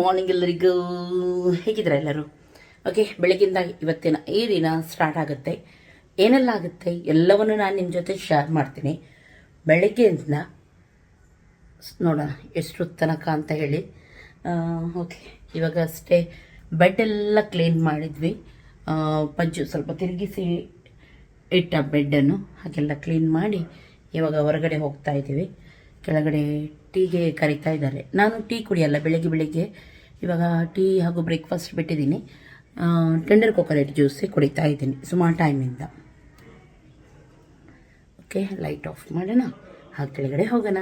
Morning ಎಲ್ಲರಿಗೂ ಹೇಗಿದ್ರೆ ಎಲ್ಲರೂ? Okay ಬೆಳಗಿಂದ ಇವತ್ತಿನ ಈ ದಿನ ಸ್ಟಾರ್ಟ್ ಆಗುತ್ತೆ. ಏನೆಲ್ಲ ಆಗುತ್ತೆ? ಎಲ್ಲವನ್ನು ನಾನು ನಿಮ್ಮ ಜೊತೆ ಶೇರ್ ಮಾಡ್ತೀನಿ. ಬೆಳಗ್ಗೆಯಿಂದ ನೋಡೋಣ, ಎಷ್ಟು ತನಕ ಅಂತ ಹೇಳಿ. ಓಕೆ ಇವಾಗ ಅಷ್ಟೇ ಬೆಡ್ ಎಲ್ಲ ಕ್ಲೀನ್ ಮಾಡಿದ್ವಿ. ಪಂಚು ಸ್ವಲ್ಪ ತಿರುಗಿಸಿ ಇಟ್ಟ ಬೆಡ್ಡನ್ನು ಹಾಗೆಲ್ಲ ಕ್ಲೀನ್ ಮಾಡಿ ಇವಾಗ ಹೊರಗಡೆ ಹೋಗ್ತಾ ಇದ್ದೀವಿ. ಕೆಳಗಡೆ ಟೀಗೆ ಕರಿತಾ ಇದ್ದಾರೆ. ನಾನು ಟೀ ಕುಡಿಯಲ್ಲ ಬೆಳಗ್ಗೆ ಬೆಳಿಗ್ಗೆ. ಇವಾಗ ಟೀ ಹಾಗೂ ಬ್ರೇಕ್ಫಾಸ್ಟ್ ಬಿಟ್ಟಿದ್ದೀನಿ. ಟೆಂಡರ್ ಕೊಕೊನೆಟ್ ಜ್ಯೂಸೇ ಕುಡಿತಾ ಇದ್ದೀನಿ ಸುಮಾರು ಟೈಮಿಂದ ಓಕೆ ಲೈಟ್ ಆಫ್ ಮಾಡೋಣ. ಹಾಗೆ ಕೆಳಗಡೆ ಹೋಗೋಣ.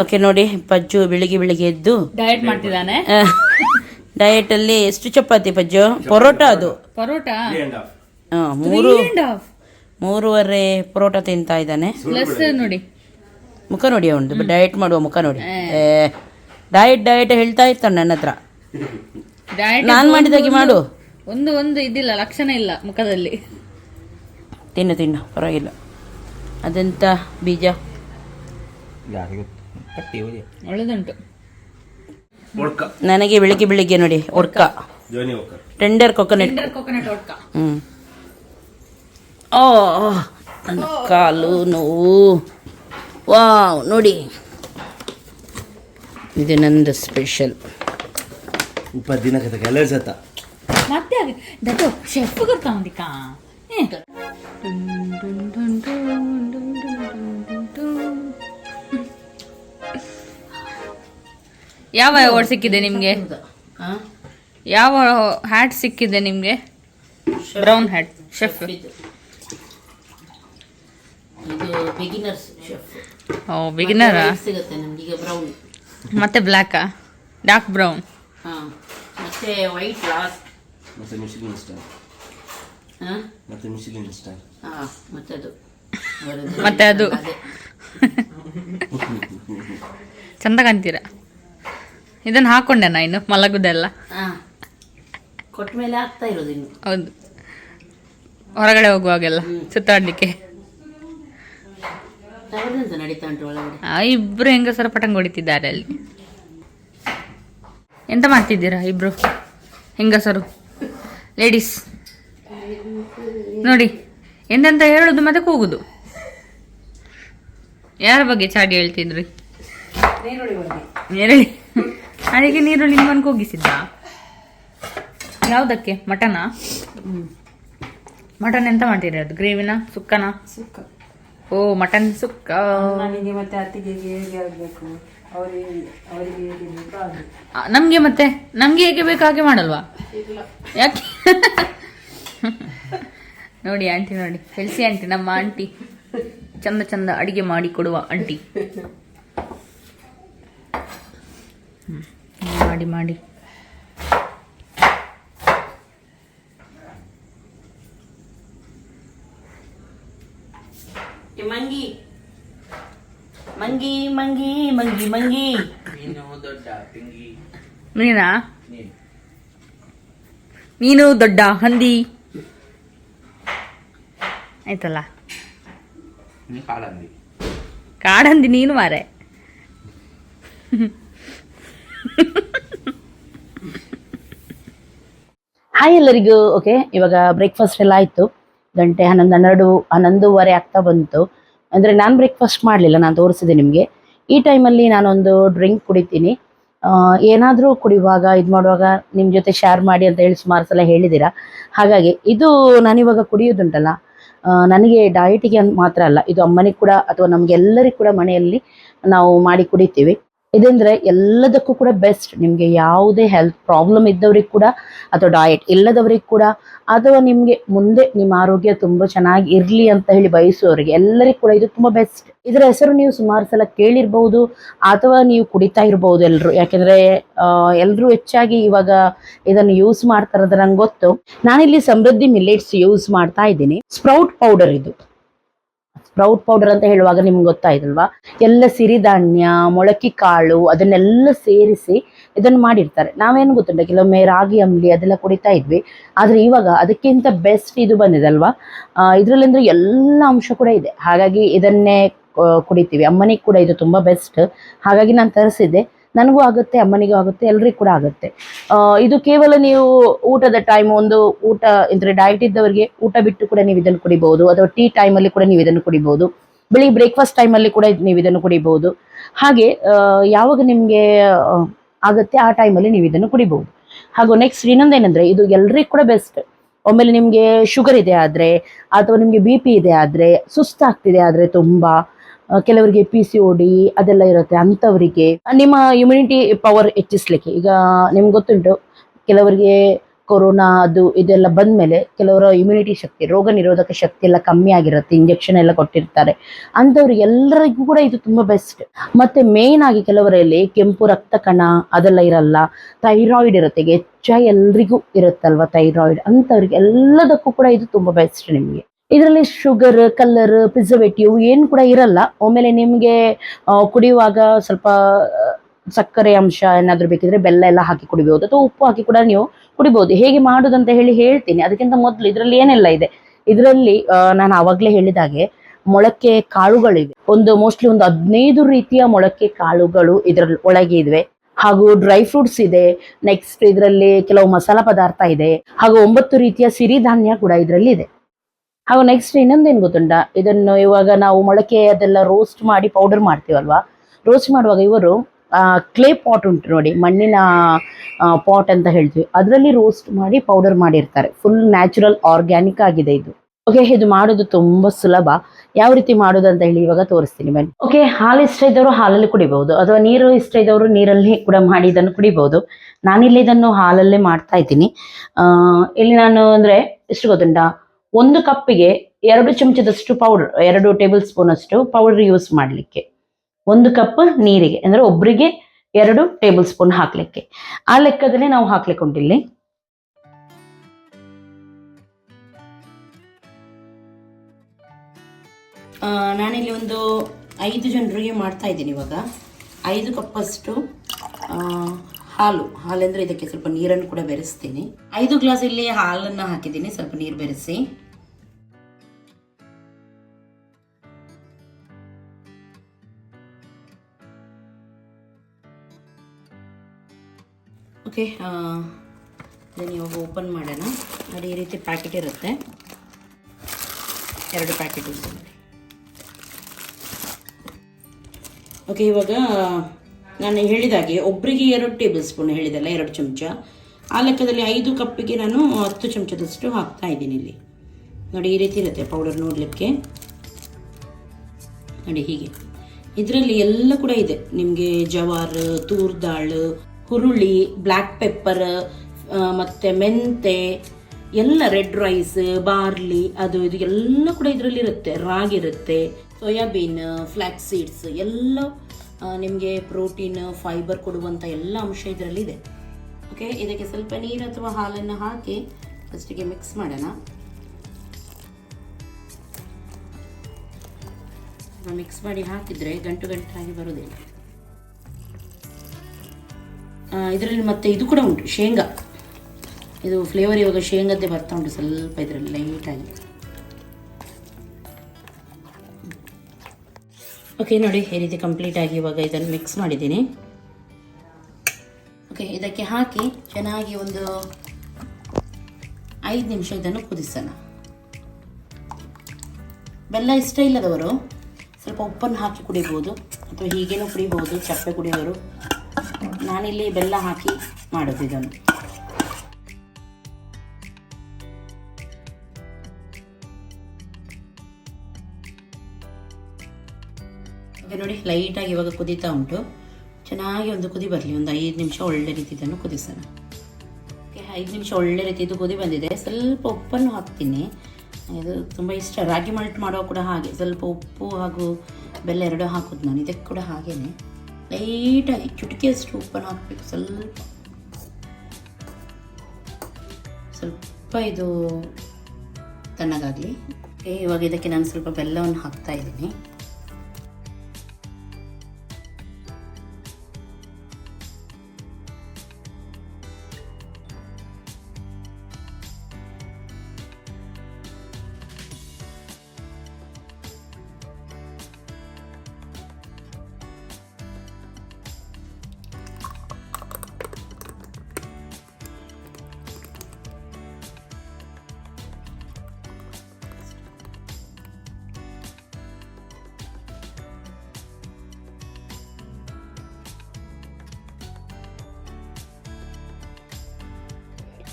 ಓಕೆ ನೋಡಿ ಪಜ್ಜು ಬೆಳಿಗ್ಗೆ ಬೆಳಿಗ್ಗೆ ಎದ್ದು. ಡಯಟ್ ಮಾಡ್ತಿದ್ದಾನೆ. ಡಯಟಲ್ಲಿ ಎಷ್ಟು ಚಪಾತಿ ಪಜ್ಜು? ಪರೋಟ ಅದು. ಪರೋಟ? ಆ, ಮೂರು ಮೂರುವರೆ ಪರೋಟ ತಿಂತಾ ಇದ್ದಾನೆ. ಪ್ಲಸ್ ನೋಡಿ. ಮುಖ ನೋಡಿ ಅವನು ಡಯಟ್ ಮಾಡುವ ಮುಖ ನೋಡಿ ಡಯಟ್ ಡಯಟ್ ಹೇಳ್ತಾ ಇರ್ತಾನೆ ನನ್ನ ಹತ್ರ. ಡಯಟ್ ನಾನು ಮಾಡಿದಾಗೆ ಮಾಡು. ಒಂದು ಒಂದು ಇದಿಲ್ಲ ಲಕ್ಷಣ ಇಲ್ಲ ಮುಖದಲ್ಲಿ. ತಿನ್ನು ತಿನ್ನು ಪರವಾಗಿಲ್ಲ. ಅದೆಂತ ಬೀಜ? ಒಳ್ಳೆದುಂಟು. ನನಗೆ ಬೆಳಿಗ್ಗೆ ಬೆಳಿಗ್ಗೆ ನೋಡಿ ಒಡ್ಕ. ಟೆಂಡರ್ ಕೊಕೊನೆಟ್ ಕೊಕೊನಟ್ ಒಡ್ಕ. ಹ್ಮ್. ಓ ನನ್ನ ಕಾಲು ನೋವು. ವಾವ್ ನೋಡಿ. ಇದು ನಂದು ಸ್ಪೆಷಲ್ ಉಪ್ಪದಿನ ಸತ್ತ ಮತ್ತೆ ಆಗಿ ದಟ್ಟು ಶೆಫ್ ಕರ್ಕೊಂದಿಕ್ಕ ಯಾವ ಅವಾರ್ಡ್ ಸಿಕ್ಕಿದೆ ನಿಮ್ಗೆ? ಯಾವ ಹ್ಯಾಟ್ ಸಿಕ್ಕಿದೆ ನಿಮಗೆ? ಬ್ರೌನ್ ಹ್ಯಾಟ್ ಶೆಫ್ ಇದು. ಬಿಗಿನರ್ಸ್ ಶೆಫ್ ಓ ಬಿಗಿನರ್ ಸಿಗುತ್ತೆ ನಮ್ಗೆ ಈಗ ಬ್ರೌನ್ ಮತ್ತೆ ಬ್ಲ್ಯಾಕಾ ಡಾರ್ಕ್ ಬ್ರೌನ್ ಹಾ ಮತ್ತೆ ವೈಟ್ ಲಾಸ್ಟ್ ಮತ್ತೆ ಮಿಶಿಲಿನ್ ಸ್ಟಾರ್ ಹಾ? ಮತ್ತೆ ಮಿಶಿಲಿನ್ ಸ್ಟಾರ್ ಹಾ ಮತ್ತೆ ಅದು. ಮತ್ತೆ ಅದು. ಅದೇ. ಚಂದ ಕಾಣ್ತೀರ? ಇದನ್ನ ಹಾಕೊಂಡೆ ನಾ ಇನ್ನು ಮಲಗುದೆಲ್ಲ? ಹಾ. ಕೊಟ್ಟ ಮೇಲೆ ಆಗ್ತಾ ಇರೋದು ಇನ್ನು. ಹೌದು. ಹೊರಗಡೆ ಹೋಗುವಾಗೆಲ್ಲ ಸುತ್ತಾಡ್ಲಿಕ್ಕೆ ಅವರೆಂತ ನಡೀತಾ ಉಂಟು ಒಳಗಡೆ ಆ, ಇಬ್ರು ಹೆಂಗಸರ ಪಟಂಗ ಹೊಡಿತಿದ್ದಾರೆ ಅಲ್ಲಿ. ಎಂತ ಮಾಡ್ತಿದ್ದೀರಾ ಇಬ್ರು ಹೆಂಗಸರು? ಲೇಡೀಸ್ ನೋಡಿ ಎಂತೆಂತ ಹೇಳುದು ಮತ್ತೆ ಕೂಗುದು. ಯಾರ ಬಗ್ಗೆ ಚಾಡಿ ಹೇಳ್ತಿದ್ರಿ? ನೀರುಳ್ಳಿ. ಅದಕ್ಕೆ ನೀರುಳ್ಳಿ ನಿಮ್ಮನ್ನು ಕೂಗಿಸಿದ್ದ ಯಾವುದಕ್ಕೆ? ಮಟನ? ಮಟನ್ ಎಂತ ಮಾಡ್ತೀರಿ ಅದು ಗ್ರೇವಿನ? ಸುಕ್ಕನ? ಸುಕ್ಕ. ಓ ಮಟನ್ ಸುಕ್ಕ. ನನಗೆ ಮತ್ತೆ ಅತ್ತಿಗೆ ಹೇಗೆ ಆಗಬೇಕು? ಅವರಿಗೆ ಅವರಿಗೆ ಹೇಗೆ ಬೇಕು ಹಾಗೆ. ನಮ್ಗೆ ಮತ್ತೆ ನಮ್ಗೆ ಹೇಗೆ ಬೇಕು ಹಾಗೆ ಮಾಡಲ್ವಾ? ಯಾಕೆ? ನೋಡಿ ಆಂಟಿ ನೋಡಿ. ಹೆಲ್ಸಿ ಆಂಟಿ ನಮ್ಮ ಆಂಟಿ. ಚಂದ ಚಂದ ಅಡಿಗೆ ಮಾಡಿ ಕೊಡುವ ಆಂಟಿ. ಮಾಡಿ ಮಾಡಿ ಏ ಮಂಗಿ ಮಂಗಿ ಮಂಗಿ ಮಂಗಿ ನೀನಾ ನೀನು ದೊಡ್ಡ ಹಂದಿ ಆಯ್ತಲ್ಲ? ಕಾಡಂದಿ ನೀನು ಮಾರೆ. ಹಾಯ್ ಎಲ್ಲರಿಗೂ ಓಕೆ ಇವಾಗ ಬ್ರೇಕ್ಫಾಸ್ಟ್ ಎಲ್ಲ ಆಯಿತು. ಗಂಟೆ ಹನ್ನೊಂದು ಹನ್ನೆರಡು ಹನ್ನೊಂದುವರೆ ಆಗ್ತಾ ಬಂತು. ಅಂದರೆ ನಾನು ಬ್ರೇಕ್ಫಾಸ್ಟ್ ಮಾಡಲಿಲ್ಲ ನಾನು ತೋರಿಸಿದೆ ನಿಮಗೆ. ಈ ಟೈಮಲ್ಲಿ ನಾನೊಂದು ಡ್ರಿಂಕ್ ಕುಡಿತೀನಿ. ಏನಾದರೂ ಕುಡಿಯುವಾಗ, ಇದು ಮಾಡುವಾಗ ನಿಮ್ಮ ಜೊತೆ ಶೇರ್ ಮಾಡಿ ಅಂತ ಹೇಳಿ ಸುಮಾರು ಸಲ ಹೇಳಿದ್ದೀರಾ? ಹಾಗಾಗಿ, ಇದು ನಾನಿವಾಗ ಕುಡಿಯೋದುಂಟಲ್ಲ ನನಗೆ ಡಯಟಿಗೆ ಮಾತ್ರ ಅಲ್ಲ, ಇದು ಅಮ್ಮನಿಗೆ ಕೂಡ ಅಥವಾ ನಮಗೆಲ್ಲರಿಗೂ ಕೂಡ ಮನೆಯಲ್ಲಿ ನಾವು ಮಾಡಿ ಕುಡಿತೀವಿ. ಇದಂದ್ರೆ ಎಲ್ಲದಕ್ಕೂ ಕೂಡ ಬೆಸ್ಟ್ ನಿಮಗೆ ಯಾವುದೇ ಹೆಲ್ತ್ ಪ್ರಾಬ್ಲಮ್ ಇದ್ದವ್ರಿಗೆ ಕೂಡ ಅಥವಾ ಡಯಟ್ ಇಲ್ಲದವ್ರಿಗೆ ಕೂಡ ಅಥವಾ ನಿಮಗೆ ಮುಂದೆ ನಿಮ್ಮ ಆರೋಗ್ಯ ತುಂಬಾ ಚೆನ್ನಾಗಿ ಇರ್ಲಿ ಅಂತ ಹೇಳಿ ಬಯಸುವವರಿಗೆ ಎಲ್ಲರಿಗೂ ಕೂಡ ಇದು ತುಂಬಾ ಬೆಸ್ಟ್ ಇದರ ಹೆಸರು ನೀವು ಸುಮಾರು ಸಲ ಕೇಳಿರ್ಬಹುದು ಅಥವಾ ನೀವು ಕುಡಿತಾ ಇರ್ಬೋದು ಎಲ್ಲರೂ ಯಾಕೆಂದ್ರೆ ಎಲ್ಲರೂ ಹೆಚ್ಚಾಗಿ ಇವಾಗ ಇದನ್ನು ಯೂಸ್ ಮಾಡ್ತಾರದು ನಂಗೆ ಗೊತ್ತು. ನಾನಿಲ್ಲಿ ಸಮೃದ್ಧಿ ಮಿಲ್ಲೆಟ್ಸ್ ಯೂಸ್ ಮಾಡ್ತಾ ಇದ್ದೀನಿ. ಸ್ಪ್ರೌಟ್ ಪೌಡರ್ ಇದು. ಸ್ಪ್ರೌಟ್ ಪೌಡರ್ ಅಂತ ಹೇಳುವಾಗ ನಿಮ್ಗೆ ಗೊತ್ತಾಯ್ತಲ್ವಾ? ಎಲ್ಲ ಸಿರಿಧಾನ್ಯ ಮೊಳಕೆ ಕಾಳು ಅದನ್ನೆಲ್ಲ ಸೇರಿಸಿ ಇದನ್ನು ಮಾಡಿರ್ತಾರೆ. ನಾವೇನು ಗೊತ್ತುಂಟ? ಕೆಲವೊಮ್ಮೆ ರಾಗಿ, ಅಂಬಲಿ ಅದೆಲ್ಲ ಕುಡಿತಾ ಇದ್ವಿ. ಆದರೆ ಇವಾಗ ಅದಕ್ಕಿಂತ ಬೆಸ್ಟ್ ಇದು ಬಂದಿದೆ ಅಲ್ವಾ ಇದರಲ್ಲಿ ಅಂದ್ರೆ ಎಲ್ಲ ಅಂಶ ಕೂಡ ಇದೆ. ಹಾಗಾಗಿ ಇದನ್ನೇ ಕುಡಿತೀವಿ. ಅಮ್ಮನಿಗೆ ಕೂಡ ಇದು ತುಂಬ ಬೆಸ್ಟ್. ಹಾಗಾಗಿ ನಾನು ತರಿಸಿದ್ದೆ. ನನಗೂ ಆಗುತ್ತೆ, ಅಮ್ಮನಿಗೂ ಆಗುತ್ತೆ, ಎಲ್ರಿಗೂ ಕೂಡ ಆಗುತ್ತೆ. ಇದು ಕೇವಲ ನೀವು ಊಟದ ಟೈಮ್ ಒಂದು ಊಟ, ಅಂದ್ರೆ ಡಯಟ್ ಇದ್ದವರಿಗೆ ಊಟ ಬಿಟ್ಟು ಕೂಡ ನೀವು ಇದನ್ನು ಕುಡಿಬಹುದು ಅಥವಾ ಟೀ ಟೈಮಲ್ಲಿ ಕೂಡ ನೀವು ಇದನ್ನು ಕುಡಿಬಹುದು ಬೆಳಿಗ್ಗೆ ಬ್ರೇಕ್ಫಾಸ್ಟ್ ಟೈಮಲ್ಲಿ ಕೂಡ ನೀವು ಇದನ್ನು ಕುಡಿಬಹುದು ಹಾಗೆ ಯಾವಾಗ ನಿಮಗೆ ಆಗುತ್ತೆ ಆ ಟೈಮಲ್ಲಿ ನೀವು ಇದನ್ನು ಕುಡಿಬಹುದು ಹಾಗೂ ನೆಕ್ಸ್ಟ್ ಇನ್ನೊಂದೇನೆಂದ್ರೆ ಇದು ಎಲ್ರಿಗೂ ಕೂಡ ಬೆಸ್ಟ್ ಒಮ್ಮೆಲೆ ನಿಮಗೆ ಶುಗರ್ ಇದೆ ಆದ್ರೆ, ಅಥವಾ ನಿಮಗೆ ಬಿ ಪಿ ಇದೆ ಆದ್ರೆ, ಸುಸ್ತಾಗ್ತಿದೆ ಆದ್ರೆ ತುಂಬಾ ಕೆಲವರಿಗೆ ಪಿ ಸಿ ಡಿ ಅದೆಲ್ಲ ಇರುತ್ತೆ ಅಂಥವರಿಗೆ. ನಿಮ್ಮ ಇಮ್ಯುನಿಟಿ ಪವರ್ ಹೆಚ್ಚಿಸ್ಲಿಕ್ಕೆ, ಈಗ ನಿಮ್ಗೆ ಗೊತ್ತುಂಟು, ಕೆಲವರಿಗೆ ಕೊರೋನಾ ಅದು ಇದೆಲ್ಲ ಬಂದ ಮೇಲೆ ಕೆಲವರ ಇಮ್ಯುನಿಟಿ ಶಕ್ತಿ, ರೋಗ ನಿರೋಧಕ ಶಕ್ತಿ ಎಲ್ಲ ಕಮ್ಮಿ ಆಗಿರುತ್ತೆ ಇಂಜೆಕ್ಷನ್ ಎಲ್ಲ ಕೊಟ್ಟಿರ್ತಾರೆ. ಅಂಥವ್ರಿಗೆ ಎಲ್ಲರಿಗೂ ಕೂಡ ಇದು ತುಂಬಾ ಬೆಸ್ಟ್ ಮತ್ತೆ ಮೇನ್ ಆಗಿ ಕೆಲವರಲ್ಲಿ ಕೆಂಪು ರಕ್ತ ಕಣ ಅದೆಲ್ಲ ಇರಲ್ಲ ಥೈರಾಯ್ಡ್ ಇರುತ್ತೆ ಹೆಚ್ಚಾಗಿ ಎಲ್ರಿಗೂ ಇರುತ್ತಲ್ವ ಥೈರಾಯ್ಡ್ ಅಂಥವ್ರಿಗೆ ಎಲ್ಲದಕ್ಕೂ ಕೂಡ ಇದು ತುಂಬಾ ಬೆಸ್ಟ್ ನಿಮಗೆ. ಇದರಲ್ಲಿ ಶುಗರ್ ಕಲ್ಲರ್ ಪ್ರಿಸರ್ವೇಟಿವ್ ಏನು ಕೂಡ ಇರಲ್ಲ. ಆಮೇಲೆ ನಿಮಗೆ ಕುಡಿಯುವಾಗ ಸ್ವಲ್ಪ ಸಕ್ಕರೆ ಅಂಶ ಏನಾದರೂ ಬೇಕಿದ್ರೆ ಬೆಲ್ಲ ಎಲ್ಲ ಹಾಕಿ ಕುಡಿಬಹುದು ಅಥವಾ ಉಪ್ಪು ಹಾಕಿ ಕೂಡ ನೀವು ಕುಡಿಬಹುದು ಹೇಗೆ ಮಾಡುದಂತ ಹೇಳಿ ಹೇಳ್ತೀನಿ. ಅದಕ್ಕಿಂತ ಮೊದಲು ಇದರಲ್ಲಿ ಏನೆಲ್ಲ ಇದೆ? ಇದರಲ್ಲಿ ನಾನು ಆವಾಗಲೇ ಹೇಳಿದಾಗೆ ಮೊಳಕೆ ಕಾಳುಗಳಿವೆ. ಒಂದು ಮೋಸ್ಟ್ಲಿ ಒಂದು ಹದಿನೈದು ರೀತಿಯ ಮೊಳಕೆ ಕಾಳುಗಳು ಇದರ ಒಳಗೆ ಇವೆ ಹಾಗೂ ಡ್ರೈ ಫ್ರೂಟ್ಸ್ ಇದೆ. ನೆಕ್ಸ್ಟ್ ಇದರಲ್ಲಿ ಕೆಲವು ಮಸಾಲ ಪದಾರ್ಥ ಇದೆ. ಹಾಗೂ ಒಂಬತ್ತು ರೀತಿಯ ಸಿರಿಧಾನ್ಯ ಕೂಡ ಇದರಲ್ಲಿ ಇದೆ. ಹಾಗೂ ನೆಕ್ಸ್ಟ್ ಇನ್ನೊಂದೇನು ಗೊತ್ತುಂಟ? ಇದನ್ನು ಇವಾಗ ನಾವು ಮೊಳಕೆ ಅದೆಲ್ಲ ರೋಸ್ಟ್ ಮಾಡಿ ಪೌಡರ್ ಮಾಡ್ತೀವಲ್ವಾ? ರೋಸ್ಟ್ ಮಾಡುವಾಗ ಇವರು ಕ್ಲೇ ಪಾಟ್ ಉಂಟು ನೋಡಿ, ಮಣ್ಣಿನ ಪಾಟ್ ಅಂತ ಹೇಳ್ತೀವಿ. ಅದರಲ್ಲಿ ರೋಸ್ಟ್ ಮಾಡಿ ಪೌಡರ್ ಮಾಡಿರ್ತಾರೆ. ಫುಲ್ ನ್ಯಾಚುರಲ್ ಆರ್ಗ್ಯಾನಿಕ್ ಆಗಿದೆ ಇದು. ಓಕೆ ಇದು ಮಾಡೋದು ತುಂಬಾ ಸುಲಭ. ಯಾವ ರೀತಿ ಮಾಡೋದು ಅಂತ ಹೇಳಿ ಇವಾಗ ತೋರಿಸ್ತೀನಿ ಬನ್ನಿ. ಓಕೆ ಹಾಲು ಇಷ್ಟ ಇದ್ದವರು ಹಾಲಲ್ಲಿ ಕುಡಿಬಹುದು. ಅಥವಾ ನೀರು ಇಷ್ಟ ಇದ್ದವರು ನೀರಲ್ಲಿ ಕೂಡ ಮಾಡಿ ಇದನ್ನು ಕುಡಿಬಹುದು. ನಾನಿಲ್ಲಿ ಇದನ್ನು ಹಾಲಲ್ಲೇ ಮಾಡ್ತಾ ಇದ್ದೀನಿ. ಇಲ್ಲಿ ನಾನು ಅಂದ್ರೆ, ಎಷ್ಟು ಗೊತ್ತುಂಟಾ? ಒಂದು ಕಪ್ಪಿಗೆ ಎರಡು ಚಮಚದಷ್ಟು ಪೌಡರ್ ಎರಡು ಟೇಬಲ್ ಸ್ಪೂನ್ ಅಷ್ಟು ಪೌಡರ್ ಯೂಸ್ ಮಾಡಲಿಕ್ಕೆ. ಒಂದು ಕಪ್ ನೀರಿಗೆ ಅಂದ್ರೆ ಒಬ್ರಿಗೆ ಎರಡು ಟೇಬಲ್ ಸ್ಪೂನ್ ಹಾಕ್ಲಿಕ್ಕೆ. ಆ ಲೆಕ್ಕದಲ್ಲಿ ನಾವು ಹಾಕ್ಲಿಕ್ಕೆ ಉಂಟಿಲ್ಲಿ ಆ, ನಾನಿಲ್ಲಿ ಒಂದು ಐದು ಜನರಿಗೆ ಮಾಡ್ತಾ ಇದ್ದೀನಿ ಇವಾಗ. ಐದು ಕಪ್ಪಷ್ಟು ಹಾಲು. ಹಾಲೆಂದ್ರೆ ಇದಕ್ಕೆ ಸ್ವಲ್ಪ ನೀರನ್ನು ಕೂಡ ಬೆರೆಸ್ತೀನಿ. ಐದು ಗ್ಲಾಸ್ ಇಲ್ಲಿ ಹಾಲನ್ನು ಹಾಕಿದ್ದೀನಿ ಸ್ವಲ್ಪ ನೀರು ಬೆರೆಸಿ. ಓಕೆ ಇದನ್ನು ಇವಾಗ ಓಪನ್ ಮಾಡೋಣ. ನೋಡಿ, ಈ ರೀತಿ ಪ್ಯಾಕೆಟ್ ಇರುತ್ತೆ. ಎರಡು ಪ್ಯಾಕೆಟ್ ಇರುತ್ತೆ ಓಕೆ ಇವಾಗ, ನಾನು ಹೇಳಿದಾಗೆ ಒಬ್ಬರಿಗೆ ಎರಡು ಟೇಬಲ್ ಸ್ಪೂನ್ ಹೇಳಿದಲ್ಲ, ಎರಡು ಚಮಚ. ಆ ಲೆಕ್ಕದಲ್ಲಿ ಐದು ಕಪ್ಪಿಗೆ ನಾನು ಹತ್ತು ಚಮಚದಷ್ಟು ಹಾಕ್ತಾ ಇದ್ದೀನಿ ಇಲ್ಲಿ. ನೋಡಿ, ಈ ರೀತಿ ಇರುತ್ತೆ ಪೌಡರ್ ನೋಡಲಿಕ್ಕೆ. ನೋಡಿ, ಹೀಗೆ. ಇದರಲ್ಲಿ ಎಲ್ಲ ಕೂಡ ಇದೆ. ನಿಮಗೆ ಜವಾರ್ ತೂರ್ ದಾಳ್ ಹುರುಳಿ ಬ್ಲ್ಯಾಕ್ ಪೆಪ್ಪರ್ ಮತ್ತು ಮೆಂತೆ, ಎಲ್ಲ ರೆಡ್ ರೈಸ್ ಬಾರ್ಲಿ ಅದು ಇದು ಎಲ್ಲ ಕೂಡ ಇದರಲ್ಲಿ ಇರುತ್ತೆ, ರಾಗಿ ಇರುತ್ತೆ. ಸೋಯಾಬೀನ್ ಫ್ಲ್ಯಾಕ್ಸ್ ಸೀಡ್ಸ್ ಎಲ್ಲ ನಿಮಗೆ ಪ್ರೋಟೀನ್ ಫೈಬರ್ ಕೊಡುವಂಥ ಎಲ್ಲ ಅಂಶ ಇದರಲ್ಲಿ ಇದೆ. ಓಕೆ ಇದಕ್ಕೆ ಸ್ವಲ್ಪ ನೀರು ಅಥವಾ ಹಾಲನ್ನು ಹಾಕಿ ಫಸ್ಟಿಗೆ ಮಿಕ್ಸ್ ಮಾಡೋಣ. ಮಿಕ್ಸ್ ಮಾಡಿ ಹಾಕಿದರೆ ಗಂಟು ಗಂಟಾಗಿ ಬರೋದಿಲ್ಲ. ಇದರಲ್ಲಿ ಮತ್ತೆ ಇದು ಕೂಡ ಉಂಟು, ಶೇಂಗಾ. ಇದು ಫ್ಲೇವರ್ ಇವಾಗ ಶೇಂಗದ್ದೇ ಬರ್ತಾ ಉಂಟು ಸ್ವಲ್ಪ ಇದರಲ್ಲಿ ಲೈಟಾಗಿ ಓಕೆ ನೋಡಿ, ಈ ರೀತಿ ಕಂಪ್ಲೀಟ್ ಆಗಿ ಇವಾಗ ಇದನ್ನು ಮಿಕ್ಸ್ ಮಾಡಿದ್ದೀನಿ. ಓಕೆ ಇದಕ್ಕೆ ಹಾಕಿ ಚೆನ್ನಾಗಿ ಒಂದು ಐದು ನಿಮಿಷ ಇದನ್ನು ಕುದಿಸೋಣ. ಬೆಲ್ಲ ಇಷ್ಟ ಇಲ್ಲದವರು ಸ್ವಲ್ಪ ಉಪ್ಪನ್ನು ಹಾಕಿ ಕುಡಿಬೋದು, ಅಥವಾ ಹೀಗೇನೂ ಕುಡಿಬೋದು ಚಪ್ಪೆ ಕುಡಿಯೋರು. ನಾನಿಲ್ಲಿ ಬೆಲ್ಲ ಹಾಕಿ ಮಾಡೋದು ಇದನ್ನು. ನೋಡಿ, ಲೈಟಾಗಿ ಇವಾಗ ಕುದೀತಾ ಉಂಟು. ಚೆನ್ನಾಗಿ ಒಂದು ಕುದಿ ಬರಲಿ, ಒಂದು ಐದು ನಿಮಿಷ ಒಳ್ಳೆ ರೀತಿ ಇದನ್ನು ಕುದಿಸೋಣ. ಓಕೆ ಐದು ನಿಮಿಷ ಒಳ್ಳೆ ರೀತಿ ಇದು ಕುದಿ ಬಂದಿದೆ. ಸ್ವಲ್ಪ ಉಪ್ಪನ್ನು ಹಾಕ್ತೀನಿ. ಇದು ತುಂಬ ಇಷ್ಟ. ರಾಗಿ ಮಲ್ಟ್ ಮಾಡೋ ಕೂಡ ಹಾಗೆ. ಸ್ವಲ್ಪ ಉಪ್ಪು ಹಾಗೂ ಬೆಲ್ಲ ಎರಡೂ ಹಾಕೋದು ನಾನು. ಇದಕ್ಕೆ ಕೂಡ ಹಾಗೇನೆ. ಲೈಟಾಗಿ ಚುಟಕಿಯಷ್ಟು ಉಪ್ಪನ್ನು ಹಾಕಬೇಕು. ಸ್ವಲ್ಪ ಸ್ವಲ್ಪ ಇದು ತಣ್ಣಗಾಗಲಿ. ಇವಾಗ ಇದಕ್ಕೆ ನಾನು ಸ್ವಲ್ಪ ಬೆಲ್ಲವನ್ನು ಹಾಕ್ತಾ ಇದ್ದೀನಿ.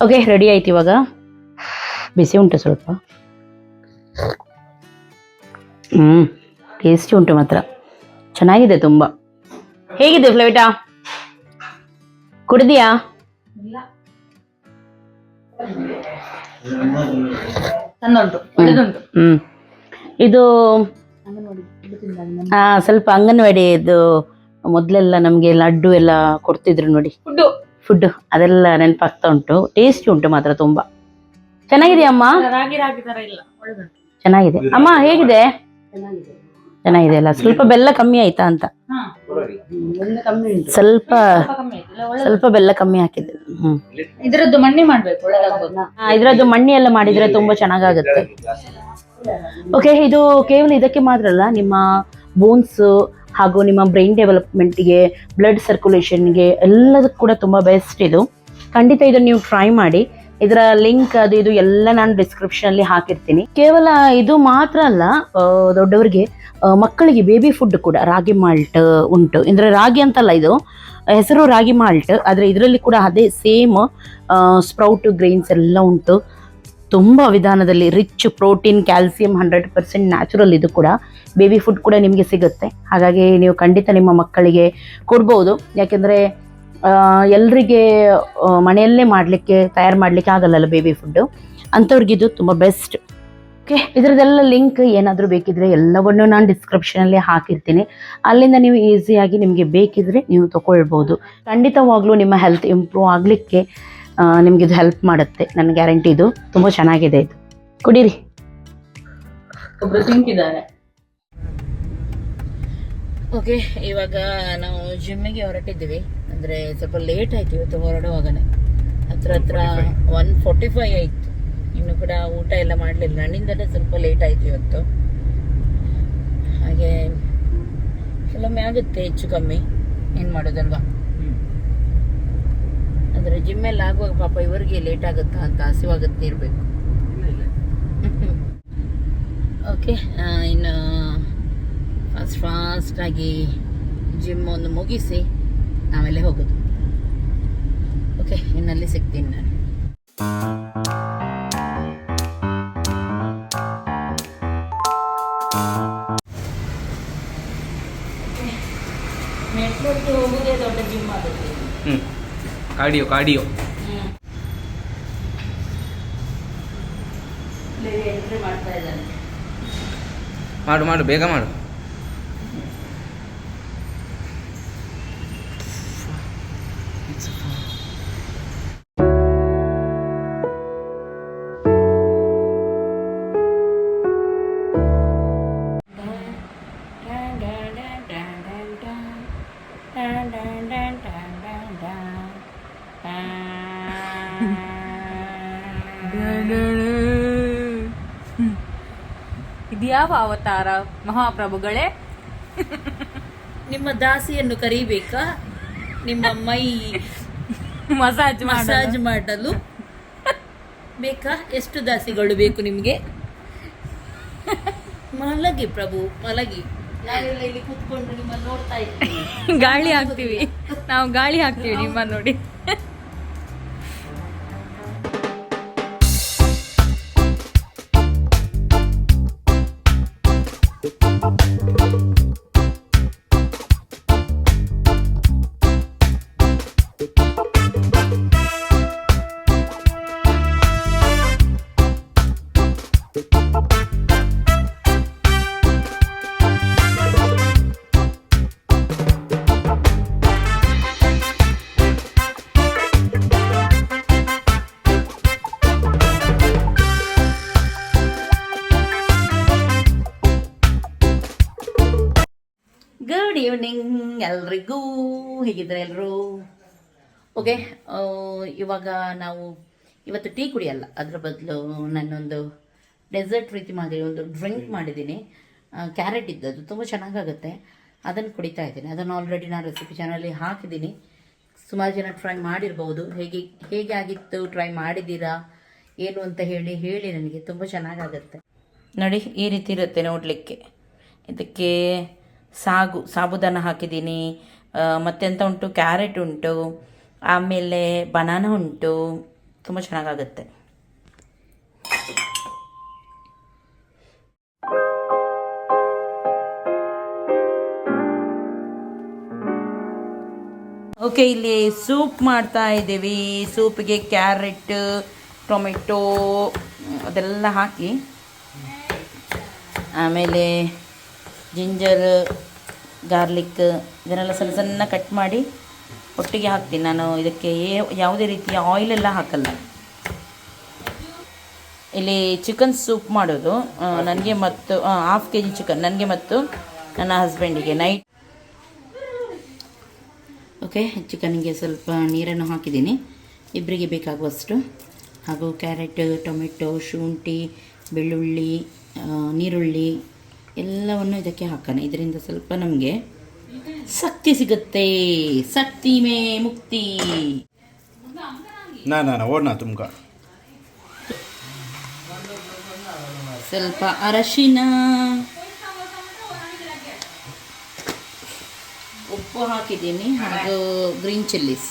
ಓಕೆ ರೆಡಿ ಆಯ್ತು ಇವಾಗ. ಬಿಸಿ ಉಂಟು ಸ್ವಲ್ಪ. ಹ್ಞೂ ಟೇಸ್ಟಿ ಉಂಟು ಮಾತ್ರ. ಚೆನ್ನಾಗಿದೆ ತುಂಬ. ಹೇಗಿದೆ ಫ್ಲೈಟಾ ಕುಡಿದಿಯಾ? ಹ್ಞೂ ಇದು ಹಾ ಸ್ವಲ್ಪ ಅಂಗನವಾಡಿ. ಇದು ಮೊದಲೆಲ್ಲ ನಮಗೆ ಲಡ್ಡು ಎಲ್ಲ ಕೊಡ್ತಿದ್ರು ನೋಡಿ. ಫುಡ್ ಅದೆಲ್ಲ ನೆನಪಾಗ್ತಾ ಉಂಟು. ಟೇಸ್ಟಿ ಉಂಟು ಮಾತ್ರ ತುಂಬಾ. ಚೆನ್ನಾಗಿದೆ ಅಮ್ಮ? ಚೆನ್ನಾಗಿದೆ. ಅಮ್ಮ ಹೇಗಿದೆ? ಚೆನ್ನಾಗಿದೆ ಅಲ್ಲ? ಸ್ವಲ್ಪ ಬೆಲ್ಲ ಕಮ್ಮಿ ಆಯ್ತಾ ಅಂತ? ಹಾ. ಸ್ವಲ್ಪ ಸ್ವಲ್ಪ ಬೆಲ್ಲ ಕಮ್ಮಿ ಹಾಕಿದ್ದೆ. ಹ್ಮ್. ಇದ್ರದ್ದು ಮಣ್ಣಿ ಮಾಡ್ಬೇಕು ಇದ್ರದ್ದು ಮಣ್ಣಿ ಎಲ್ಲ ಮಾಡಿದ್ರೆ ತುಂಬಾ ಚೆನ್ನಾಗಾಗುತ್ತೆ. ಓಕೆ ಇದು ಕೇವಲ ಇದಕ್ಕೆ ಮಾತ್ರ ಅಲ್ಲ ನಿಮ್ಮ ಬೋನ್ಸ್ ಹಾಗೂ ನಿಮ್ಮ ಬ್ರೈನ್ ಡೆವಲಪ್ಮೆಂಟ್ಗೆ ಬ್ಲಡ್ ಸರ್ಕ್ಯುಲೇಷನ್ಗೆ ಎಲ್ಲದಕ್ಕೂ ಕೂಡ ತುಂಬ ಬೆಸ್ಟ್ ಇದು. ಖಂಡಿತ ಇದನ್ನು ನೀವು ಟ್ರೈ ಮಾಡಿ. ಇದರ ಲಿಂಕ್ ಅದು ಇದು ಎಲ್ಲ ನಾನು ಡಿಸ್ಕ್ರಿಪ್ಷನ್ ಅಲ್ಲಿ ಹಾಕಿರ್ತೀನಿ. ಕೇವಲ ಇದು ಮಾತ್ರ ಅಲ್ಲ ದೊಡ್ಡವರಿಗೆ ಮಕ್ಕಳಿಗೆ ಬೇಬಿ ಫುಡ್ ಕೂಡ ರಾಗಿ ಮಾಲ್ಟ್ ಉಂಟು. ಅಂದರೆ ರಾಗಿ ಅಂತಲ್ಲ ಇದು, ಹೆಸರು ರಾಗಿ ಮಾಲ್ಟ್ ಆದರೆ ಇದರಲ್ಲಿ ಕೂಡ ಅದೇ ಸೇಮ್ ಸ್ಪ್ರೌಟ್ ಗ್ರೈನ್ಸ್ ಎಲ್ಲ ಉಂಟು. ತುಂಬ ವಿಧಾನದಲ್ಲಿ rich protein calcium hundred percent natural ಇದು ಕೂಡ. ಬೇಬಿ ಫುಡ್ ಕೂಡ ನಿಮಗೆ ಸಿಗುತ್ತೆ. ಹಾಗಾಗಿ ನೀವು ಖಂಡಿತ ನಿಮ್ಮ ಮಕ್ಕಳಿಗೆ ಕೊಡ್ಬೋದು. ಯಾಕೆಂದರೆ ಎಲ್ರಿಗೆ ಮನೆಯಲ್ಲೇ ಮಾಡಲಿಕ್ಕೆ, ತಯಾರು ಮಾಡಲಿಕ್ಕೆ ಆಗಲ್ಲಲ್ಲ ಬೇಬಿ ಫುಡ್ಡು ಅಂಥವ್ರಿಗಿದು ತುಂಬ ಬೆಸ್ಟ್ ಓಕೆ ಇದರದೆಲ್ಲ ಲಿಂಕ್ ಏನಾದರೂ ಬೇಕಿದ್ರೆ ಎಲ್ಲವನ್ನು ನಾನು ಡಿಸ್ಕ್ರಿಪ್ಷನಲ್ಲಿ ಹಾಕಿರ್ತೀನಿ. ಅಲ್ಲಿಂದ ನೀವು ಈಸಿಯಾಗಿ ನಿಮಗೆ ಬೇಕಿದ್ರೆ ನೀವು ತಗೊಳ್ಬೋದು. ಖಂಡಿತವಾಗ್ಲೂ ನಿಮ್ಮ ಹೆಲ್ತ್ ಇಂಪ್ರೂವ್ ಆಗಲಿಕ್ಕೆ ನಿಮಗೆ ಇದು ಹೆಲ್ಪ್ ಮಾಡುತ್ತೆ. ನನ್ನ ಗ್ಯಾರಂಟಿ ಇದು. ತುಂಬ ಚೆನ್ನಾಗಿದೆ ಇದು. ಕುಡೀರಿ. ಒಬ್ರು ತಿಂತಿದ್ದಾರೆ. ಓಕೆ ಇವಾಗ ನಾವು ಜಿಮ್ಮಿಗೆ ಹೊರಟಿದ್ದೀವಿ. ಅಂದರೆ ಸ್ವಲ್ಪ ಲೇಟ್ ಆಯ್ತು ಇವತ್ತು ಹೊರಡುವಾಗನೇ. ಹತ್ರ ಹತ್ರ ಒನ್ ಫೋರ್ಟಿ ಫೈವ್ ಆಯಿತು. ಇನ್ನು ಕೂಡ ಊಟ ಎಲ್ಲ ಮಾಡಲಿಲ್ಲ. ನನ್ನಿಂದಲೇ ಸ್ವಲ್ಪ ಲೇಟ್ ಆಯಿತು ಇವತ್ತು. ಹಾಗೆ ಕೆಲವೊಮ್ಮೆ ಆಗುತ್ತೆ ಹೆಚ್ಚು ಕಮ್ಮಿ. ಏನು ಮಾಡೋದಲ್ವಾ? ಅಂದರೆ ಜಿಮ್ಮೆಲ್ಲ ಆಗುವಾಗ ಪಾಪ ಇವರಿಗೆ ಲೇಟ್ ಆಗುತ್ತಾ ಅಂತ ಹಸಿವಾಗುತ್ತೆ ಇರಬೇಕು ಓಕೆ ಇನ್ನು ಫಾಸ್ಟ್ ಫಾಸ್ಟಾಗಿ ಜಿಮ್ ಒಂದು ಮುಗಿಸಿ ಆಮೇಲೆ ಹೋಗೋದು. ಓಕೆ ಇನ್ನಲ್ಲಿ ಸಿಗ್ತೀನಿ ನಾನು. ಕಾರ್ಡಿಯೋ ಕಾರ್ಡಿಯೋ ಎಂಟ್ರಿ ಮಾಡ್ತಾ ಇದ್ದಾನೆ ಮಾಡು ಮಾಡು ಬೇಗ ಮಾಡು ಇದ್ಯಾವ ಅವತಾರ ಮಹಾಪ್ರಭುಗಳೇ? ನಿಮ್ಮ ದಾಸಿಯನ್ನು ಕರಿಬೇಕಾ? ನಿಮ್ಮ ಮೈ ಮಸಾಜ್ ಮಸಾಜ್ ಮಾಡಲು. ಬೇಕಾ? ಎಷ್ಟು ದಾಸಿಗಳು ಬೇಕು ನಿಮಗೆ? ಮಲಗಿ ಪ್ರಭು ಮಲಗಿ. ನಾವೆಲ್ಲ ಇಲ್ಲಿ ಕೂತ್ಕೊಂಡು ನಿಮ್ಮನ್ನು ನೋಡ್ತಾ ಇದ್ದೀವಿ ಗಾಳಿ ಹಾಕ್ತೀವಿ. ನಾವು ಗಾಳಿ ಹಾಕ್ತೀವಿ ನಿಮ್ಮ ನೋಡಿ. ಈವ್ನಿಂಗ್ ಎಲ್ರಿಗೂ ಹೇಗಿದ್ದಾರೆ ಎಲ್ಲರೂ ಓಕೆ ಇವಾಗ ನಾವು ಇವತ್ತು ಟೀ ಕುಡಿಯಲ್ಲ. ಅದರ ಬದಲು ನನ್ನೊಂದು ಡೆಸರ್ಟ್ ರೀತಿ ಮಾಡಿ ಒಂದು ಡ್ರಿಂಕ್ ಮಾಡಿದ್ದೀನಿ. ಕ್ಯಾರೆಟ್ ಇದ್ದದ್ದು ತುಂಬ ಚೆನ್ನಾಗಾಗುತ್ತೆ. ಅದನ್ನು ಕುಡಿತಾ ಇದ್ದೀನಿ. ಅದನ್ನು ಆಲ್ರೆಡಿ ನಾನು ರೆಸಿಪಿ ಚಾನಲ್ಲಿ ಹಾಕಿದ್ದೀನಿ. ಸುಮಾರು ಜನ ಟ್ರೈ ಮಾಡಿರ್ಬೋದು. ಹೇಗೆ ಹೇಗೆ ಆಗಿತ್ತು ಟ್ರೈ ಮಾಡಿದ್ದೀರಾ ಏನು ಅಂತ ಹೇಳಿ ಹೇಳಿ ನನಗೆ. ತುಂಬ ಚೆನ್ನಾಗಾಗುತ್ತೆ. ನೋಡಿ ಈ ರೀತಿ ಇರುತ್ತೆ ನೋಡಲಿಕ್ಕೆ. ಇದಕ್ಕೆ ಸಾಗು, ಸಾಬುದಾನ ಹಾಕಿದ್ದೀನಿ. ಮತ್ತೆ ಮತ್ತೆಂತ ಉಂಟು? ಕ್ಯಾರೆಟ್ ಉಂಟು. ಆಮೇಲೆ ಬನಾನ ಉಂಟು. ತುಂಬ ಚೆನ್ನಾಗಾಗುತ್ತೆ. ಓಕೆ ಇಲ್ಲಿ ಸೂಪ್ ಮಾಡ್ತಾ ಇದ್ದೀವಿ. ಸೂಪಿಗೆ ಕ್ಯಾರೆಟ್, ಟೊಮೆಟೊ, ಅದೆಲ್ಲ ಹಾಕಿ. ಆಮೇಲೆ ಜಿಂಜರ್, ಗಾರ್ಲಿಕ್ ಇದನ್ನೆಲ್ಲ ಸಣ್ಣ ಸಣ್ಣ ಕಟ್ ಮಾಡಿ ಒಟ್ಟಿಗೆ ಹಾಕ್ತೀನಿ. ನಾನು ಇದಕ್ಕೆ ಯಾವುದೇ ರೀತಿಯ ಆಯಿಲೆಲ್ಲ ಹಾಕಲ್ಲ. ಇಲ್ಲಿ ಚಿಕನ್ ಸೂಪ್ ಮಾಡೋದು. ನನಗೆ ಮತ್ತು ಹಾಫ್ ಕೆ ಜಿ ಚಿಕನ್ ನನಗೆ ಮತ್ತು ನನ್ನ ಹಸ್ಬೆಂಡಿಗೆ ನೈಟ್ ಓಕೆ ಚಿಕನ್ಗೆ ಸ್ವಲ್ಪ ನೀರನ್ನು ಹಾಕಿದ್ದೀನಿ. ಇಬ್ಬರಿಗೆ ಬೇಕಾಗುವಷ್ಟು. ಹಾಗೂ ಕ್ಯಾರೆಟ್ ಟೊಮೆಟೊ ಶುಂಠಿ, ಬೆಳ್ಳುಳ್ಳಿ ನೀರುಳ್ಳಿ ಎಲ್ಲವನ್ನು ಇದಕ್ಕೆ ಹಾಕೋಣ. ಇದರಿಂದ ಸ್ವಲ್ಪ ನಮಗೆ ಶಕ್ತಿ ಸಿಗುತ್ತೆ. ಶಕ್ತಿ ಮೇ ಮುಕ್ತಿ. ನಾ ನಾ ಸ್ವಲ್ಪ ಅರಶಿನ. ಉಪ್ಪು ಹಾಕಿದ್ದೀನಿ ಹಾಗೂ ಗ್ರೀನ್ ಚಿಲ್ಲೀಸ್.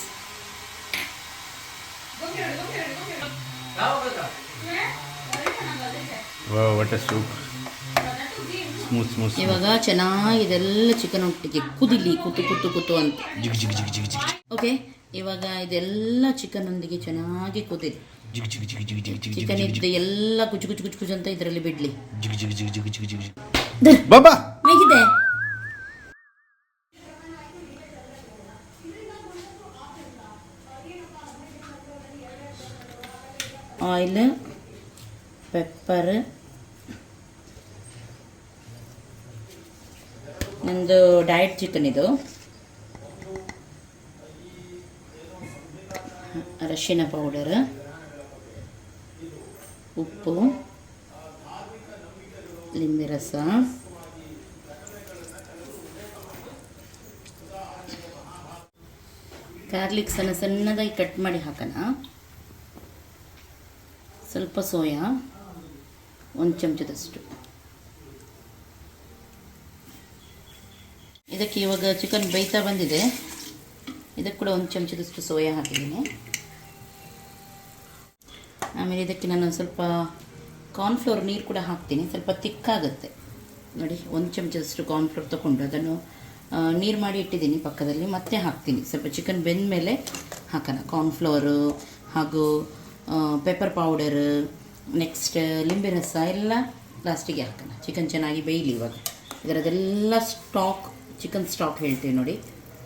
ಒಟ್ಟೆ ಸೂಪ್. ಸ್ಮೂತ್ ಸ್ಮೂತ್ ಇವಾಗ ಚೆನ್ನಾಗಿ ಇದೆಲ್ಲ ಚಿಕನ್ ಒಟ್ಟಿಗೆ ಕುದಿಲಿ ಕುತ್ತು ಕುತ್ತು ಕುತ್ತು ಅಂತ ಜಿಗ್ ಜಿಗ್ ಜಿಗ್ ಜಿಗ್ ಜಿಗ್ ಓಕೆ ಇವಾಗ ಇದೆಲ್ಲ ಚಿಕನ್ ಒಂದಿಗೆ ಚೆನ್ನಾಗಿ ಕುದಿಲಿ ಜಿಗ್ ಜಿಗ್ ಜಿಗ್ ಜಿಗ್ ಜಿಗ್ ಜಿಗ್ ಚಿಕನ್ ಇದ್ದು ಎಲ್ಲ ಕುಚು ಕುಚು ಕುಚು ಕುಚು ಅಂತ ಇದರಲ್ಲಿ ಬಿಡ್ಲಿ ಜಿಗ್ ಜಿಗ್ ಜಿಗ್ ಜಿಗ್ ಜಿಗ್ ಜಿಗ್ ಜಿಗ್ ಬಾಬಾ ಹೇಗಿದೆ ಆಯಿಲ್ ಪೆಪ್ಪರ್ ನಂದು ಡಯಟ್ ಚಿಕನ್ ಇದು. ಅರಶಿನ ಪೌಡರ್ ಉಪ್ಪು, ಲಿಂಬೆ ರಸ ಗಾರ್ಲಿಕ್ ಸಣ್ಣ ಸಣ್ಣದಾಗಿ ಕಟ್ ಮಾಡಿ ಹಾಕೋಣ. ಸ್ವಲ್ಪ ಸೋಯಾ ಒಂದು ಚಮಚದಷ್ಟು. ಇದಕ್ಕೆ ಇವಾಗ ಚಿಕನ್ ಬೇಯ್ತಾ ಬಂದಿದೆ. ಇದಕ್ಕೆ ಕೂಡ ಒಂದು ಚಮಚದಷ್ಟು ಸೋಯಾ ಹಾಕಿದ್ದೀನಿ. ಆಮೇಲೆ ಇದಕ್ಕೆ ನಾನು ಸ್ವಲ್ಪ ಕಾರ್ನ್ಫ್ಲೋರ್ ನೀರು ಕೂಡ ಹಾಕ್ತೀನಿ. ಸ್ವಲ್ಪ ತಿಕ್ಕಾಗುತ್ತೆ. ನೋಡಿ, ಒಂದು ಚಮಚದಷ್ಟು ಕಾರ್ನ್ಫ್ಲೋರ್ ತೊಗೊಂಡು ಅದನ್ನು ನೀರು ಮಾಡಿ ಇಟ್ಟಿದ್ದೀನಿ ಪಕ್ಕದಲ್ಲಿ. ಮತ್ತೆ ಹಾಕ್ತೀನಿ. ಸ್ವಲ್ಪ ಚಿಕನ್ ಬೆಂದ ಮೇಲೆ ಹಾಕೋಣ. ಕಾರ್ನ್ಫ್ಲೋರು ಹಾಗೂ ಪೆಪ್ಪರ್ ಪೌಡರ್ ನೆಕ್ಸ್ಟ್ ಲಿಂಬೆ ರಸ ಎಲ್ಲ ಲಾಸ್ಟಿಗೆ ಹಾಕೋಣ. ಚಿಕನ್ ಚೆನ್ನಾಗಿ ಬೇಯಲಿ ಇವಾಗ. ಇದರದೆಲ್ಲ ಸ್ಟಾಕ್ ಚಿಕನ್ ಸ್ಟಾಕ್ ಹೇಳ್ತೀವಿ ನೋಡಿ.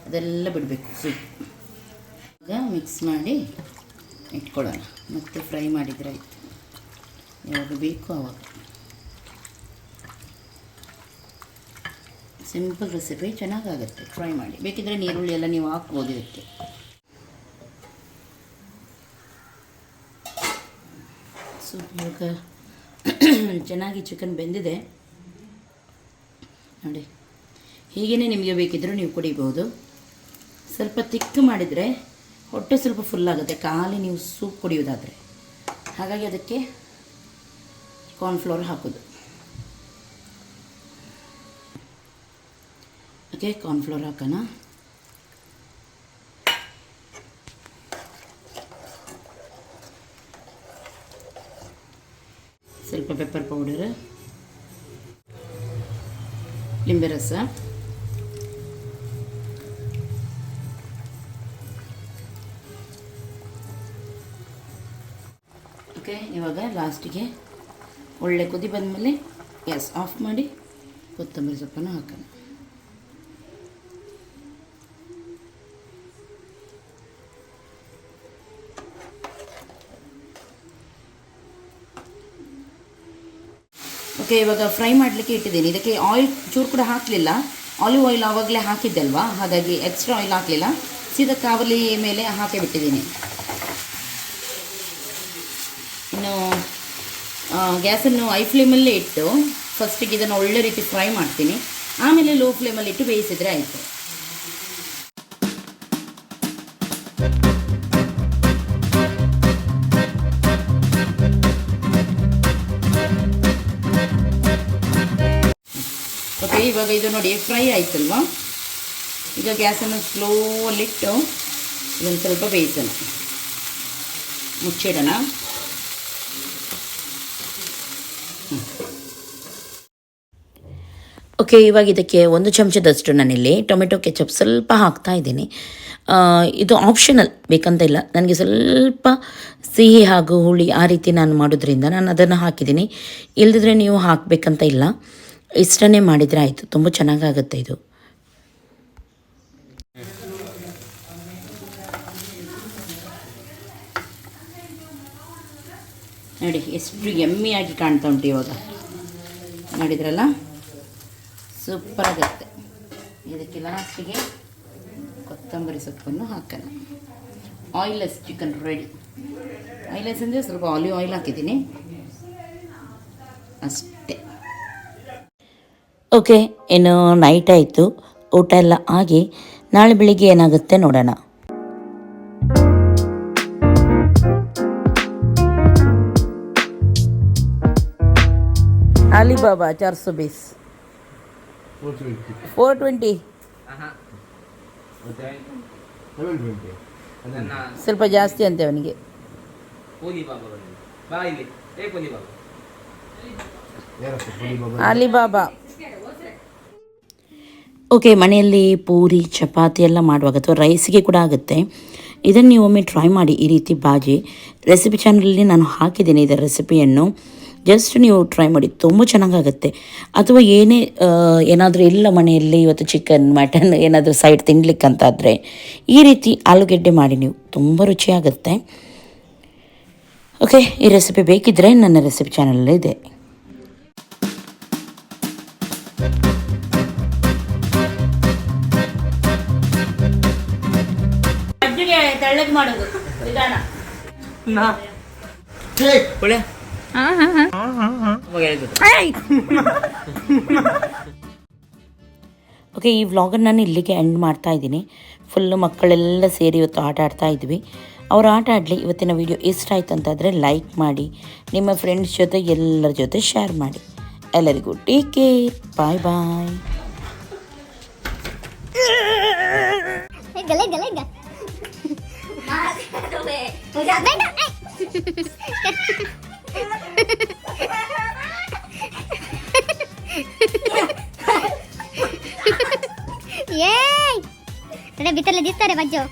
ಅದೆಲ್ಲ ಬಿಡಬೇಕು ಸೂಪ್ ಈಗ ಮಿಕ್ಸ್ ಮಾಡಿ ಇಟ್ಕೊಳ್ಳೋಣ. ಮತ್ತೆ ಫ್ರೈ ಮಾಡಿದರೆ ಆಯಿತು. ಯಾವಾಗ ಬೇಕು ಆವಾಗ ಸಿಂಪಲ್ ರೆಸಿಪಿ ಚೆನ್ನಾಗಾಗುತ್ತೆ. ಫ್ರೈ ಮಾಡಿ. ಬೇಕಿದ್ರೆ ನೀರುಳ್ಳಿ ಎಲ್ಲ ನೀವು ಹಾಕ್ಬೋದು ಇದಕ್ಕೆ. ಸೊ ಇವಾಗ ಚೆನ್ನಾಗಿ ಚಿಕನ್ ಬೆಂದಿದೆ. ನೋಡಿ. ಹೀಗೇ ನಿಮಗೆ ಬೇಕಿದ್ದರೂ ನೀವು ಕುಡಿಬೋದು. ಸ್ವಲ್ಪ ತಿಕ್ಕು ಮಾಡಿದರೆ ಹೊಟ್ಟೆ ಸ್ವಲ್ಪ ಫುಲ್ ಆಗುತ್ತೆ. ಖಾಲಿ ನೀವು ಸೂಪ್ ಕುಡಿಯೋದಾದರೆ ಹಾಗಾಗಿ ಅದಕ್ಕೆ ಕಾರ್ನ್ಫ್ಲೋರ್ ಹಾಕೋದು. ಓಕೆ ಕಾರ್ನ್ಫ್ಲೋರ್ ಹಾಕೋಣ. ಸ್ವಲ್ಪ ಪೆಪ್ಪರ್ ಪೌಡರ್ ಲಿಂಬೆ ರಸ. ಇವಾಗ ಲಾಸ್ಟಿಗೆ ಒಳ್ಳೆ ಕುದಿ ಬಂದಮೇಲೆ ಗ್ಯಾಸ್ ಆಫ್ ಮಾಡಿ ಕೊತ್ತಂಬರಿ ಸೊಪ್ಪನ್ನು ಹಾಕೋಣ. ಓಕೆ ಇವಾಗ ಫ್ರೈ ಮಾಡಲಿಕ್ಕೆ ಇಟ್ಟಿದ್ದೀನಿ. ಇದಕ್ಕೆ ಆಯಿಲ್ ಚೂರು ಕೂಡ ಹಾಕಲಿಲ್ಲ. ಆಲಿವ್ ಆಯಿಲ್ ಆವಾಗಲೇ ಹಾಕಿದ್ದೆ ಅಲ್ವಾ? ಹಾಗಾಗಿ ಎಕ್ಸ್ಟ್ರಾ ಆಯಿಲ್ ಹಾಕಲಿಲ್ಲ. ಸೀದಾ ಕಾವಲಿ ಮೇಲೆ ಹಾಕಿ ಬಿಟ್ಟಿದ್ದೀನಿ ಇನ್ನು ಆ, ಗ್ಯಾಸನ್ನು ಐ ಫ್ಲೇಮಲ್ಲೇ ಇಟ್ಟು ಫಸ್ಟಿಗೆ ಇದನ್ನು ಒಳ್ಳೆ ರೀತಿ ಫ್ರೈ ಮಾಡ್ತೀನಿ. ಆಮೇಲೆ ಲೋ ಫ್ಲೇಮಲ್ಲಿ ಇಟ್ಟು ಬೇಯಿಸಿದರೆ ಆಯಿತು. ಓಕೆ ಇವಾಗ ಇದು ನೋಡಿ ಫ್ರೈ ಆಯ್ತಲ್ವಾ? ಈಗ ಗ್ಯಾಸನ್ನು ಸ್ಲೋ ಅಲ್ಲಿಟ್ಟು ಇದನ್ನು ಸ್ವಲ್ಪ ಬೇಯಿಸೋಣ. ಮುಚ್ಚಿಡೋಣ. ಓಕೆ, ಇವಾಗ ಇದಕ್ಕೆ ಒಂದು ಚಮಚದಷ್ಟು ನಾನಿಲ್ಲಿ ಟೊಮೆಟೊ ಕೆಚಪ್ ಸ್ವಲ್ಪ ಹಾಕ್ತಾ ಇದ್ದೀನಿ. ಇದು ಆಪ್ಷನಲ್ ಬೇಕಂತ ಇಲ್ಲ. ನನಗೆ ಸ್ವಲ್ಪ ಸಿಹಿ ಹಾಗೂ ಹುಳಿ ಆ ರೀತಿ ನಾನು ಮಾಡೋದ್ರಿಂದ ನಾನು ಅದನ್ನು ಹಾಕಿದ್ದೀನಿ. ಇಲ್ಲದಿದ್ರೆ ನೀವು ಹಾಕಬೇಕಂತ ಇಲ್ಲ. ಇಷ್ಟನೇ ಮಾಡಿದರೆ ಆಯಿತು. ತುಂಬ ಚೆನ್ನಾಗಾಗುತ್ತೆ ಇದು. ನೋಡಿ, ಎಷ್ಟು ಎಮ್ಮಿಯಾಗಿ ಕಾಣ್ತಾ ಉಂಟು ಇವಾಗ. ನೋಡಿದ್ರಲ್ಲ ಸೂಪರ್ ಆಗುತ್ತೆ. ಇದಕ್ಕೆ ಲಾಸ್ಟಿಗೆ ಕೊತ್ತಂಬರಿ ಸೊಪ್ಪನ್ನು ಹಾಕೋಣ. ಆಯಿಲೆಸ್ ಚಿಕನ್ ರೆಡಿ ಆಯಿಲೆಸ್ ಅಂದರೆ ಸ್ವಲ್ಪ ಆಲಿವ್ ಆಯಿಲ್ ಹಾಕಿದ್ದೀನಿ. ಅಷ್ಟೇ. ಓಕೆ ಇನ್ನು ನೈಟ್ ಆಯಿತು. ಊಟ ಎಲ್ಲ ಆಗಿ ನಾಳೆ ಬೆಳಿಗ್ಗೆ ಏನಾಗುತ್ತೆ ನೋಡೋಣ. ಅಲಿಬಾಬಾ ಚಾರ್ಸು ಬೀಸ್ ಫೋರ್ ಟ್ವೆಂಟಿ. ಸ್ವಲ್ಪ ಜಾಸ್ತಿ ಅಂತೆ ಅವನಿಗೆ. ಅಲಿಬಾಬಾ. ಓಕೆ ಮನೆಯಲ್ಲಿ ಪೂರಿ ಚಪಾತಿ ಎಲ್ಲ ಮಾಡುವಾಗ ಅಥವಾ ರೈಸ್ಗೆ ಕೂಡ ಆಗುತ್ತೆ. ಇದನ್ನು ನೀವು ಒಮ್ಮೆ ಟ್ರೈ ಮಾಡಿ ಈ ರೀತಿ ಬಾಜಿ. ರೆಸಿಪಿ ಚಾನಲಲ್ಲಿ ನಾನು ಹಾಕಿದ್ದೇನೆ ಇದರ ರೆಸಿಪಿಯನ್ನು ಜಸ್ಟ್ ನೀವು ಟ್ರೈ ಮಾಡಿ ತುಂಬ ಚೆನ್ನಾಗಾಗುತ್ತೆ. ಅಥವಾ ಏನೇ ಏನಾದರೂ ಇಲ್ಲ ಮನೆಯಲ್ಲಿ ಇವತ್ತು ಚಿಕನ್ ಮಟನ್ ಏನಾದರೂ ಸೈಡ್ ತಿನ್ಲಿಕ್ಕಂತಾದರೆ ಈ ರೀತಿ ಆಲೂಗೆಡ್ಡೆ ಮಾಡಿ ನೀವು ತುಂಬ ರುಚಿಯಾಗುತ್ತೆ. ಓಕೆ ಈ ರೆಸಿಪಿ ಬೇಕಿದ್ದರೆ ನನ್ನ ರೆಸಿಪಿ ಚಾನಲಲ್ಲಿದೆ ಮಾಡೋದು ವಿಧಾನ ಒಳ್ಳೆ. ಓಕೆ ಈ ವ್ಲಾಗನ್ನು ನಾನು ಇಲ್ಲಿಗೆ ಎಂಡ್ ಮಾಡ್ತಾ ಇದ್ದೀನಿ. ಫುಲ್ಲು ಮಕ್ಕಳೆಲ್ಲ ಸೇರಿ ಇವತ್ತು ಆಟ ಆಡ್ತಾ ಇದ್ವಿ. ಅವ್ರು ಆಟ ಆಡಲಿ ಇವತ್ತಿನ ವಿಡಿಯೋ ಇಷ್ಟ ಆಯ್ತು ಅಂತಾದರೆ ಲೈಕ್ ಮಾಡಿ ನಿಮ್ಮ ಫ್ರೆಂಡ್ಸ್ ಜೊತೆ ಎಲ್ಲರ ಜೊತೆ ಶೇರ್ ಮಾಡಿ. ಎಲ್ಲರಿಗೂ ಟೇಕ್ ಕೇರ್ ಬಾಯ್ ಬಾಯ್ ಗಲೆ ಗಲೆ lega. ಏಯ್ ಅದೇ ಬಿತ್ತಲೆ ದಿಸ್ತಾರೆ ಬಜ್ಜು